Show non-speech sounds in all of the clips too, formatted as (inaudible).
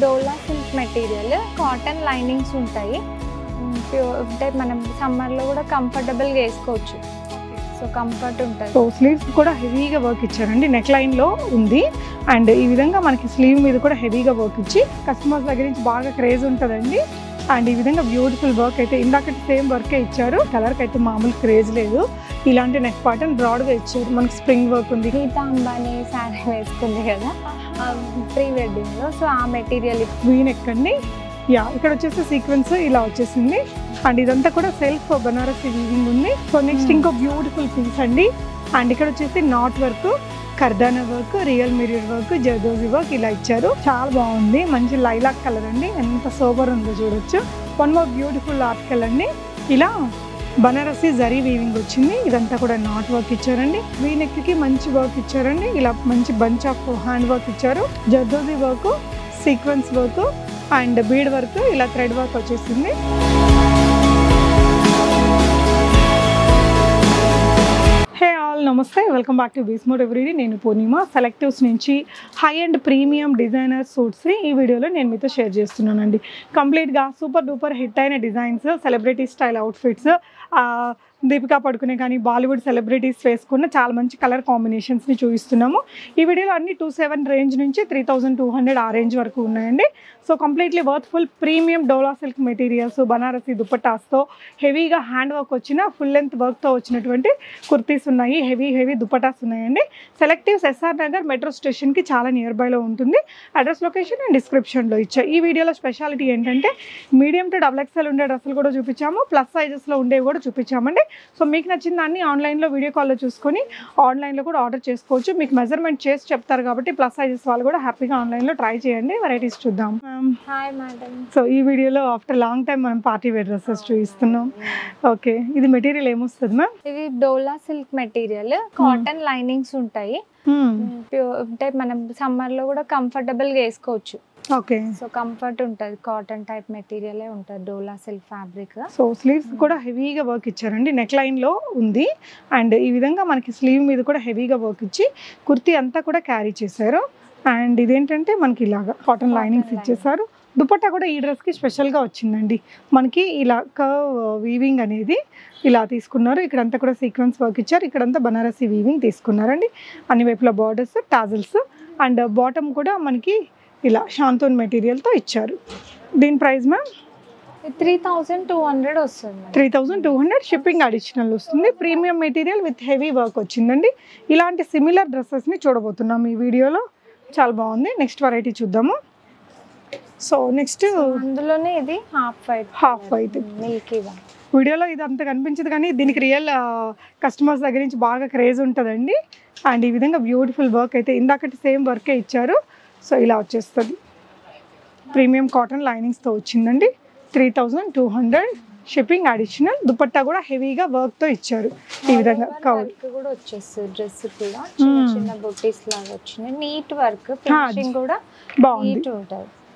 Dola silk material cotton linings ఉంటాయి. Pure అంటే మనం సమ్మర్లో కూడా కంఫర్టబుల్గా వేసుకోవచ్చు. సో కంఫర్ట్ ఉంటుంది. సో స్లీవ్స్ కూడా హెవీగా వర్క్ ఇచ్చారండి. నెక్ లైన్లో ఉంది. అండ్ ఈ విధంగా మనకి స్లీవ్ మీద కూడా హెవీగా వర్క్ ఇచ్చి కస్టమర్స్ దగ్గర నుంచి బాగా క్రేజ్ ఉంటుందండి. అండ్ ఈ విధంగా బ్యూటిఫుల్ వర్క్ అయితే ఇందాక సేమ్ వర్కే ఇచ్చారు. కలర్కి అయితే మామూలు క్రేజ్ లేదు. ఇలాంటి నెక్ పాటర్న్ బ్రాడ్గా ఇచ్చారు. మనకి స్ప్రింగ్ వర్క్ ఉంది. గీతా అంబానీ శారీ వేసుకుంది కదా. ప్రీ వెడ్డింగ్లో సో ఆ మెటీరియల్ వీ నెక్ అండి యా ఇక్కడ వచ్చేసి సీక్వెన్స్ ఇలా వచ్చేసింది. అండ్ ఇదంతా కూడా సెల్ఫ్ బనారసి వీవింగ్ ఉంది. So next Hmm. ఇంకో బ్యూటిఫుల్ పీస్ అండి. అండ్ ఇక్కడ వచ్చేసి knot work kardana work real mirror work zardozi work ఇలా ఇచ్చారు. చాలా బాగుంది. మంచి లైలాక్ కలర్ అండి. ఎంత సూపర్ ఉందో చూడొచ్చు. వన్ మోర్ బ్యూటిఫుల్ ఆర్టికల్ అండి. ఇలా బనారసి జరీ వీవింగ్ వచ్చింది. ఇదంతా కూడా నాట్ వర్క్ ఇచ్చారండి. వీ నెక్కి మంచి వర్క్ ఇచ్చారండి. ఇలా మంచి బంచ్ ఆఫ్ హ్యాండ్ వర్క్ ఇచ్చారు. Zardozi work sequence work and bead work ఇలా థ్రెడ్ వర్క్ వచ్చేసింది. నమస్తే వెల్కమ్ బ్యాక్ టు బీస్మోట్ ఎవ్రీడే నేను పూర్ణిమ సెలెక్టివ్స్ నుంచి high and premium designer suits ఈ వీడియోలో నేను మీతో షేర్ చేస్తున్నానండి. కంప్లీట్గా సూపర్ డూపర్ హిట్ అయిన designs celebrity style outfits Deepika Padukone కానీ బాలీవుడ్ సెలబ్రిటీస్ వేసుకున్న చాలా మంచి కలర్ కాంబినేషన్స్ని చూపిస్తున్నాము. ఈ వీడియోలో అన్ని టూ సెవెన్ రేంజ్ నుంచి త్రీ థౌజండ్ టూ హండ్రెడ్ ఆ రేంజ్ వరకు ఉన్నాయండి. So completely worthful premium Dola silk materials Banarasi దుపటాస్తో హెవీగా హ్యాండ్ వర్క్ వచ్చిన ఫుల్ లెంత్ వర్క్తో వచ్చినటువంటి కుర్తీస్ ఉన్నాయి. హెవీ హెవీ దుపటాస్ ఉన్నాయండి. సెలెక్టివ్స్ ఎస్ఆర్ నగర్ మెట్రో స్టేషన్కి చాలా నియర్ బైలో ఉంటుంది. అడ్రస్ లొకేషన్ అండ్ డిస్క్రిప్షన్లో ఇచ్చా. ఈ వీడియోలో స్పెషాలిటీ ఏంటంటే మీడియం టు డబుల్ ఎక్స్ఎల్ ఉండే డ్రెస్సులు కూడా చూపించాము. ప్లస్ సైజెస్లో ఉండేవి కూడా చూపించామండి. సో మీకు నచ్చిన దాన్ని ఆన్లైన్లో వీడియో కాల్లో చూసుకొని ఆన్లైన్లో కూడా ఆర్డర్ చేసుకోవచ్చు. మీకు మెజర్మెంట్ చేసి చెప్తారు కాబట్టి ప్లస్ సైజెస్ వాళ్ళు కూడా హ్యాపీగా ఆన్లైన్లో ట్రై చేయండి. వెరైటీస్ చూద్దాం. హాయ్ మేడం సో ఈ వీడియోలో ఆఫ్టర్ లాంగ్ టైం మనం పార్టీ వేర్ డ్రెస్సెస్ చూపిస్తున్నాం. ఓకే ఇది మెటీరియల్ ఏమొస్తుంది మ్యామ్ ఇది Dola silk material cotton linings ఉంటాయి. ప్యూర్ అంటే మనం సమ్మర్లో కూడా కంఫర్టబుల్గా వేసుకోవచ్చు. ఓకే సో కంఫర్ట్ ఉంటుంది. కాటన్ టైప్ మెటీరియలే ఉంటుంది. Dola silk fabric so sleeves కూడా హెవీగా వర్క్ ఇచ్చారండి. నెక్ లైన్లో ఉంది. అండ్ ఈ విధంగా మనకి స్లీవ్ మీద కూడా హెవీగా వర్క్ ఇచ్చి కుర్తీ అంతా కూడా క్యారీ చేశారు. అండ్ ఇదేంటంటే మనకి ఇలాగా కాటన్ లైనింగ్స్. ఇచ్చేసారు దుపట్టా కూడా ఈ డ్రెస్కి స్పెషల్గా వచ్చిందండి. మనకి ఇలా కర్వ్ వీవింగ్ అనేది ఇలా తీసుకున్నారు. ఇక్కడంతా కూడా సీక్వెన్స్ వర్క్ ఇచ్చారు. ఇక్కడంతా బనారసి వీవింగ్ తీసుకున్నారండి. అన్ని వైపుల బార్డర్స్ టాజిల్స్ అండ్ బాటమ్ కూడా మనకి ఇలా షాంతోన్ మెటీరియల్తో ఇచ్చారు. దీని price ma'am? Three thousand two hundred వస్తుంది three thousand two hundred shipping additional వస్తుంది. Premium material with heavy work వచ్చిందండి. ఇలాంటి సిమిలర్ డ్రెస్సెస్ని చూడబోతున్నాం ఈ వీడియోలో. చాలా బాగుంది. నెక్స్ట్ వెరైటీ చూద్దాము. సో నెక్స్ట్ అందులోనే ఇది half white Half white. Milky one వీడియోలో ఇది అంత కనిపించదు కానీ దీనికి రియల్ కస్టమర్స్ దగ్గర నుంచి బాగా క్రేజ్ ఉంటుందండి. అండ్ ఈ విధంగా బ్యూటిఫుల్ వర్క్ అయితే ఇందాకటి సేమ్ వర్కే ఇచ్చారు. సో ఇలా వచ్చేస్తుంది. ప్రీమియం కాటన్ లైనింగ్స్తో వచ్చిందండి. Three thousand two hundred shipping additional dupatta కూడా హెవీగా వర్క్తో ఇచ్చారు. ఈ విధంగా కవర్ కూడా వచ్చేస్తుంది డ్రెస్ కూడా. చిన్న Hmm. చిన్న బొటీస్ లాగా వచ్చినాయి. నీట్ వర్క్ ఫినిషింగ్ కూడా బాగుంది.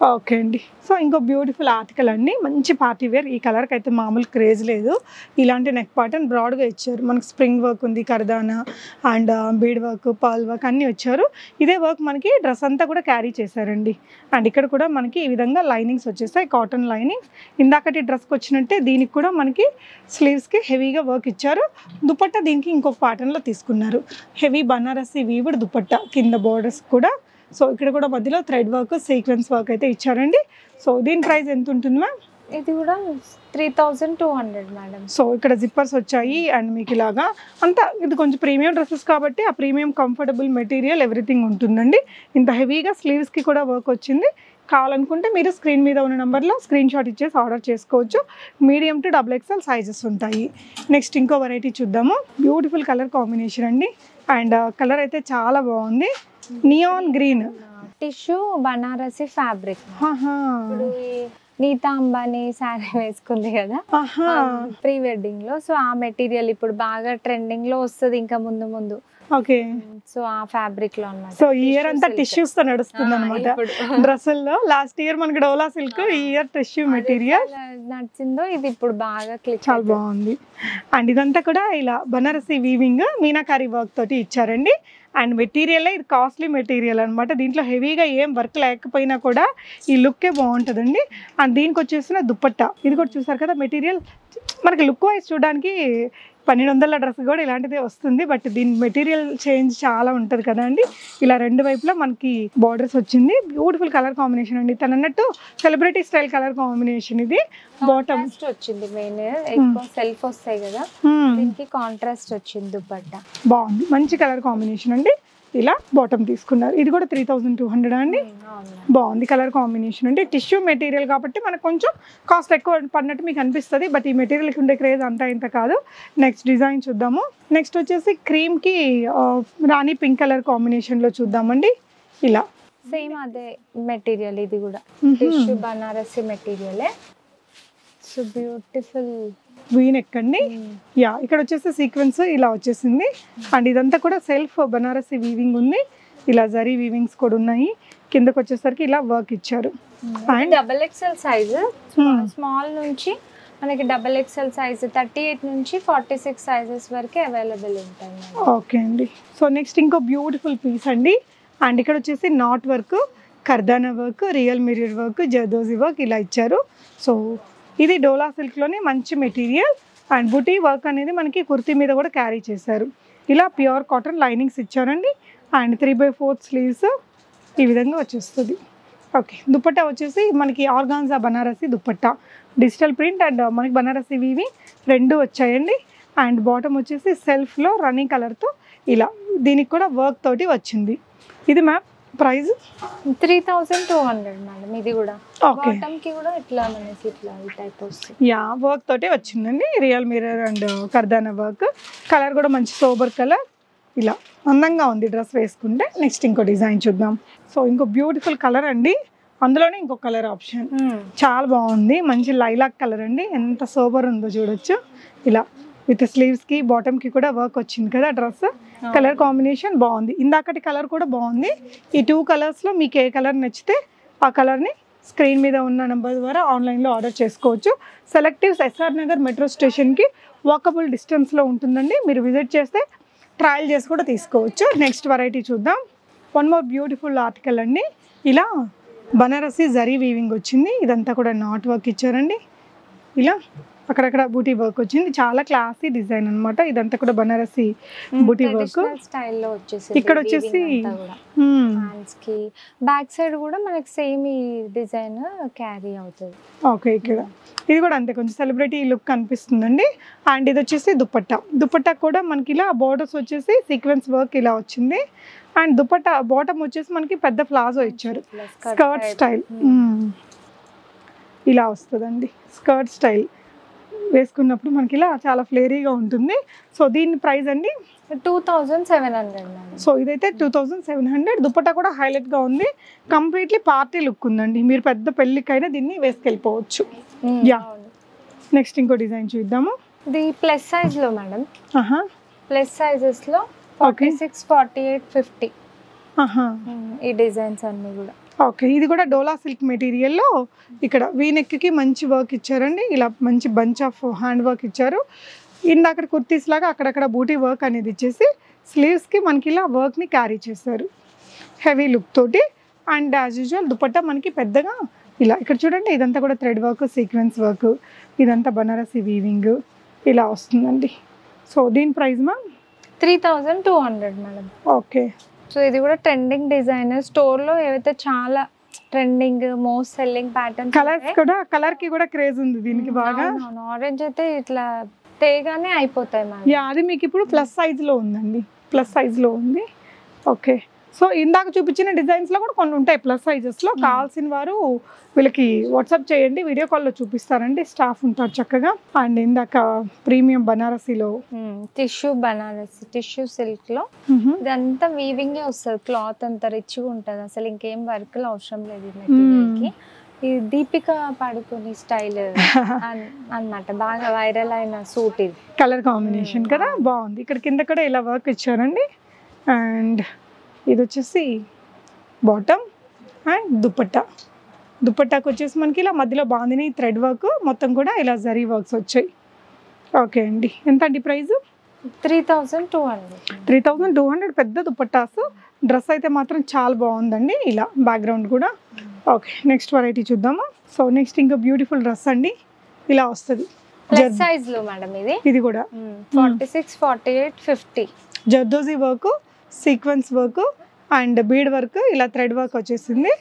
ఓకే అండి. సో ఇంకో బ్యూటిఫుల్ ఆర్టికల్ అండి. మంచి పార్టీ వేర్. ఈ కలర్కి అయితే మామూలు క్రేజ్ లేదు. ఇలాంటి నెక్ ప్యాటర్న్ బ్రాడ్గా ఇచ్చారు. మనకి స్ప్రింగ్ వర్క్ ఉంది kardana and bead work pearl work అన్నీ వచ్చారు. ఇదే వర్క్ మనకి డ్రెస్ అంతా కూడా క్యారీ చేశారండి. అండ్ ఇక్కడ కూడా మనకి ఈ విధంగా లైనింగ్స్ వచ్చేస్తాయి కాటన్ లైనింగ్స్. ఇందాకటి డ్రెస్కి వచ్చినట్టే దీనికి కూడా మనకి స్లీవ్స్కి హెవీగా వర్క్ ఇచ్చారు. దుపట్టా దీనికి ఇంకొక ప్యాటర్న్లో తీసుకున్నారు. హెవీ బనారసి వీవుడ్ దుపట్టా కింద బోర్డర్స్ కూడా సో ఇక్కడ కూడా మధ్యలో థ్రెడ్ వర్క్ సీక్వెన్స్ వర్క్ అయితే ఇచ్చారండి. సో దీని ప్రైస్ ఎంత ఉంటుంది మ్యామ్? ఇది కూడా three thousand two hundred madam. So ఇక్కడ జిప్పర్స్ వచ్చాయి అండ్ మీకు ఇలాగా. అంతా ఇది కొంచెం ప్రీమియం డ్రెస్సెస్ కాబట్టి ఆ ప్రీమియం కంఫర్టబుల్ మెటీరియల్ ఎవ్రీథింగ్ ఉంటుందండి. ఇంత హెవీగా స్లీవ్స్కి కూడా వర్క్ వచ్చింది. కావాలనుకుంటే మీరు స్క్రీన్ మీద ఉన్న నెంబర్లో స్క్రీన్ షాట్ ఇచ్చేసి ఆర్డర్ చేసుకోవచ్చు. Medium to double XL sizes ఉంటాయి. నెక్స్ట్ ఇంకో వెరైటీ చూద్దాము. బ్యూటిఫుల్ కలర్ కాంబినేషన్ అండి. అండ్ కలర్ అయితే చాలా బాగుంది. Neon green tissue Banarasi fabric Nita Ambani sari వేసుకుంది కదా? ప్రీ వెడ్డింగ్లో. సో ఆ మెటీరియల్ ఇప్పుడు బాగా ట్రెండింగ్లో వస్తుంది ఇంకా ముందు ముందు. ఓకే. సో ఆ ఫ్యాబ్రిక్లో అన్నమాట. సో ఇయర్ అంతా. టిష్యూస్తో నడుస్తుంది అనమాట (laughs) డ్రెస్సుల్లో లాస్ట్ ఇయర్ మనకి డోలా సిల్క్ ఈ ఇయర్ టిష్యూ మెటీరియల్ నడిచిందో ఇది ఇప్పుడు బాగా క్లిక్ చాలా బాగుంది. అండ్ ఇదంతా కూడా ఇలా బనారసి వీవింగ్ మీనాకారి వర్క్ తోటి ఇచ్చారండి. అండ్ మెటీరియల్ ఇది కాస్ట్లీ మెటీరియల్ అనమాట దీంట్లో హెవీగా ఏం వర్క్ లేకపోయినా కూడా ఈ లుక్కే బాగుంటుందండి. అండ్ దీనికి వచ్చేసిన దుప్పట్టా. ఇది కూడా చూసారు కదా మెటీరియల్ మనకి లుక్ వైజ్ చూడడానికి పన్నెండు వందల డ్రెస్ కూడా ఇలాంటిదే వస్తుంది. బట్ దీని మెటీరియల్ చేంజ్ చాలా ఉంటుంది కదా అండి. ఇలా రెండు వైపులా మనకి బార్డర్స్ వచ్చింది. బ్యూటిఫుల్ కలర్ కాంబినేషన్ అండి. తను అన్నట్టు సెలబ్రిటీ స్టైల్ కలర్ కాంబినేషన్ ఇది. బాటమ్ వచ్చింది మెయిన్. ఎక్కువ సెల్ఫ్ వస్తాయి కదా. దీనికి కాంట్రాస్ట్ వచ్చింది దుపట్టా. బాగుంది. మంచి కలర్ కాంబినేషన్ అండి. ఇలా బాటమ్ తీసుకున్నారు. ఇది కూడా త్రీ థౌజండ్ టూ హండ్రెడ్ అండి. బాగుంది కలర్ కాంబినేషన్ అంటే టిష్యూ మెటీరియల్ కాబట్టి మనకు కొంచెం కాస్ట్ ఎక్కువ పడినట్టు మీకు అనిపిస్తుంది. బట్ ఈ మెటీరియల్కి ఉండే క్రేజ్ అంతా ఇంత కాదు. నెక్స్ట్ డిజైన్ చూద్దాము. నెక్స్ట్ వచ్చేసి క్రీమ్కి రాణి పింక్ కలర్ కాంబినేషన్లో చూద్దామండి. ఇలా. సేమ్ అదే మెటీరియల్ ఇది కూడా. టిష్యూ బనారసి మెటీరియలే సో బ్యూటిఫుల్ వీ నెక్ అండి యా ఇక్కడ వచ్చేసి సీక్వెన్స్ ఇలా వచ్చేసింది. అండ్ ఇదంతా కూడా సెల్ఫ్ బనారసి వీవింగ్ ఉంది. ఇలా జరీ వీవింగ్స్ కూడా ఉన్నాయి. కిందకు వచ్చేసరికి ఇలా వర్క్ ఇచ్చారు. And- double XL size. Small నుంచి మనకి double XL size thirty eight నుంచి ఫార్టీ సిక్స్ సైజెస్ వరకు అవైలబుల్ ఉంటాయి. ఓకే అండి. సో నెక్స్ట్ ఇంకో బ్యూటిఫుల్ పీస్ అండి. అండ్ ఇక్కడ వచ్చేసి knot work kardana work real mirror work zardozi work ఇలా ఇచ్చారు. సో ఇది డోలా సిల్క్లోనే మంచి మెటీరియల్ అండ్ బుటీ వర్క్ అనేది మనకి కుర్తీ మీద కూడా క్యారీ చేశారు. ఇలా ప్యూర్ కాటన్ లైనింగ్స్ ఇచ్చారండి and three by fourth sleeves ఈ విధంగా వచ్చేస్తుంది. ఓకే దుప్పట్ట వచ్చేసి మనకి organza Banarasi dupatta. Digital print and మనకి బనారసి ఇవి రెండు వచ్చాయండి. అండ్ బాటమ్ వచ్చేసి సెల్ఫ్లో రన్నింగ్ కలర్తో ఇలా దీనికి కూడా వర్క్ తోటి వచ్చింది. ఇది ma'am price three thousand two hundred madam ఇది కూడా. ఓకే బాటమ్కి కూడా ఇట్లా మనకి ఇట్లా ఈ టైప్ వస్తుంది. యా వర్క్ తోటే వచ్చిందండి. Real mirror and kardana work colour కూడా మంచి సోబర్ కలర్ ఇలా అందంగా ఉంది డ్రెస్ వేసుకుంటే. నెక్స్ట్ ఇంకో డిజైన్ చూద్దాం. సో ఇంకో బ్యూటిఫుల్ కలర్ అండి. అందులోనే ఇంకో కలర్ ఆప్షన్ చాలా బాగుంది. మంచి లైలాక్ కలర్ అండి. ఎంత సోబర్ ఉందో చూడొచ్చు. ఇలా విత్ స్లీవ్స్కి బాటమ్కి కూడా వర్క్ వచ్చింది కదా డ్రెస్. కలర్ కాంబినేషన్ బాగుంది. ఇందాకటి కలర్ కూడా బాగుంది. ఈ టూ కలర్స్లో మీకు ఏ కలర్ నచ్చితే ఆ కలర్ని స్క్రీన్ మీద ఉన్న నెంబర్ ద్వారా ఆన్లైన్లో ఆర్డర్ చేసుకోవచ్చు. సెలెక్టివ్స్ ఎస్ఆర్ నగర్ మెట్రో స్టేషన్కి వాకబుల్ డిస్టెన్స్లో ఉంటుందండి. మీరు విజిట్ చేస్తే ట్రయల్ చేసి కూడా తీసుకోవచ్చు. నెక్స్ట్ వెరైటీ చూద్దాం. వన్ మోర్ బ్యూటిఫుల్ ఆర్టికల్ అండి. ఇలా బనారసి జరీ వీవింగ్ వచ్చింది. ఇదంతా కూడా నాట్ వర్క్ ఇచ్చారండి. ఇలా అక్కడక్కడ బూటీ వర్క్ వచ్చింది. చాలా క్లాసీ డిజైన్ అన్నమాట. ఇదంతా కూడా బనారసి బూటీ వర్క్ స్టైల్లో వచ్చేసి ఇక్కడ వచ్చేసి బ్యాక్ సైడ్ కూడా మనకి సేమ్ ఈ డిజైన్ క్యారీ అవుతుంది. ఓకే ఇక్కడ. ఇది కూడా అంతే కొంచెం సెలబ్రిటీ లుక్ కనిపిస్తుందండి. అండ్ ఇది వచ్చేసి దుపట్టా. దుపట్టా కూడా మనకి ఇలా బోర్డర్స్ వచ్చేసి సీక్వెన్స్ వర్క్ ఇలా వచ్చింది. అండ్ దుపట్టా బాటమ్ వచ్చేసి మనకి పెద్ద ప్లాజో ఇచ్చారు. స్కర్ట్ స్టైల్ ఇలా వస్తుందండి. స్కర్ట్ స్టైల్ వేసుకున్నప్పుడు మనకి ఇలా చాలా ఫ్లేరీగా ఉంటుంది. సో దీని ప్రైస్ అండి? Two thousand seven hundred so ఇదైతే two thousand seven hundred. Dupatta కూడా హైలైట్గా ఉంది. కంప్లీట్లీ పార్టీ లుక్ ఉందండి. మీరు పెద్ద పెళ్ళికైనా దీన్ని వేసుకెళ్ళిపోవచ్చు. Yeah. నెక్స్ట్ ఇంకో డిజైన్ చూద్దాము. ఇది ప్లస్ సైజ్లో madam plus సైజెస్లో okay. Forty six forty eight fifty. ఈ డిజైన్స్ అన్ని కూడా. ఓకే ఇది కూడా డోలా సిల్క్ మెటీరియల్లో ఇక్కడ వీనెక్కి మంచి వర్క్ ఇచ్చారండి. ఇలా మంచి బంచ్ ఆఫ్ హ్యాండ్ వర్క్ ఇచ్చారు. ఇందాక కుర్తీస్ లాగా అక్కడక్కడ బూటీ వర్క్ అనేది ఇచ్చేసి స్లీవ్స్కి మనకి ఇలా వర్క్ని క్యారీ చేశారు. హెవీ లుక్ తోటి అండ్ యాజ్ యూజువల్ దుపట్టా మనకి పెద్దగా ఇలా ఇక్కడ చూడండి ఇదంతా కూడా థ్రెడ్ వర్క్ సీక్వెన్స్ వర్క్ ఇదంతా బనారసి వీవింగ్ ఇలా వస్తుందండి. సో దీని ప్రైస్ మా three thousand two hundred madam. Okay. So ఇది కూడా ట్రెండింగ్ డిజైన్ స్టోర్లో ఏవైతే చాలా trending most selling pattern colours కూడా కలర్కి కూడా క్రేజ్ ఉంది దీనికి బాగా. ఆరెంజ్ అయితే ఇట్లా తేగానే అయిపోతాయి యా అది మీకు ఇప్పుడు ప్లస్ సైజ్లో ఉందండి. ప్లస్ సైజ్లో ఉంది. ఓకే సో ఇందాక చూపించిన డిజైన్స్లో కూడా కొన్ని ఉంటాయి ప్లస్ సైజెస్లో. కావాల్సిన వారు వీళ్ళకి వాట్సాప్ చేయండి వీడియో కాల్లో చూపిస్తారండి. స్టాఫ్ ఉంటారు చక్కగా. అండ్ ఇందాక ప్రీమియం బనారసీలో. టిష్యూ బనారస్ టిష్యూ సిల్క్లో ఇదంతా వీవింగ్ వస్తుంది క్లాత్ అంతా రిచ్గా ఉంటుంది. అసలు ఇంకేం వర్క్ అవసరం లేదు ఈ దీపిక పడుకుని స్టైల్ అన్నమాట. బాగా వైరల్ అయిన సూట్ ఇది. కలర్ కాంబినేషన్ కదా? బాగుంది. ఇక్కడ కింద కూడా ఇలా వర్క్ ఇచ్చారండి. అండ్ ఇది వచ్చేసి బాటమ్ అండ్ దుపట్టా. దుపట్టాకు వచ్చేసి మనకి ఇలా మధ్యలో బాగుంది థ్రెడ్ వర్క్ మొత్తం కూడా ఇలా జరీ వర్క్స్ వచ్చాయి. ఓకే అండి. ఎంత అండి price three thousand two hundred. Three thousand two hundred పెద్ద దుపట్టాస్. డ్రెస్ అయితే మాత్రం చాలా బాగుందండి ఇలా బ్యాక్గ్రౌండ్ కూడా. ఓకే నెక్స్ట్ వెరైటీ చూద్దామా. సో నెక్స్ట్ ఇంకా బ్యూటిఫుల్ డ్రెస్ అండి. ఇలా వస్తుంది. ప్లస్ సైజ్లో మేడం ఇది. ఇది కూడా. Forty six forty eight fifty zardozi work sequence work and bead work ఇలా థ్రెడ్ వర్క్ వచ్చేసింది.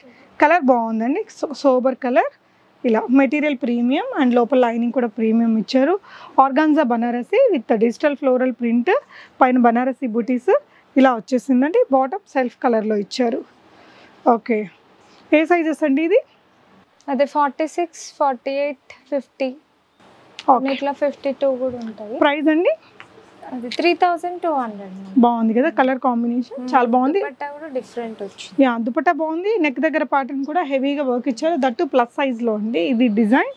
కలర్ బాగుందండి. Sober colour. ఇలా మెటీరియల్ ప్రీమియం అండ్ లోపల లైనింగ్ కూడా ప్రీమియం ఇచ్చారు. Organza Banarasi with digital floral print పైన బనారసి బుటీస్ ఇలా వచ్చేసిందండి. బాటమ్ సెల్ఫ్ కలర్లో ఇచ్చారు. ఓకే. ఏ సైజెస్ అండి ఇది? అదే forty six forty eight fifty. ఇట్లా ఫిఫ్టీ టూ కూడా ఉంటుంది ప్రైస్ అండి? అది త్రీ థౌజండ్ టూ హండ్రెడ్ బాగుంది కదా కలర్ కాంబినేషన్? చాలా బాగుంది. డిఫరెంట్ వచ్చింది. యా దుపట్టా బాగుంది. నెక్ దగ్గర పాటర్న్ కూడా హెవీగా వర్క్ ఇచ్చారు. దట్టు ప్లస్ సైజ్లో అండి ఇది డిజైన్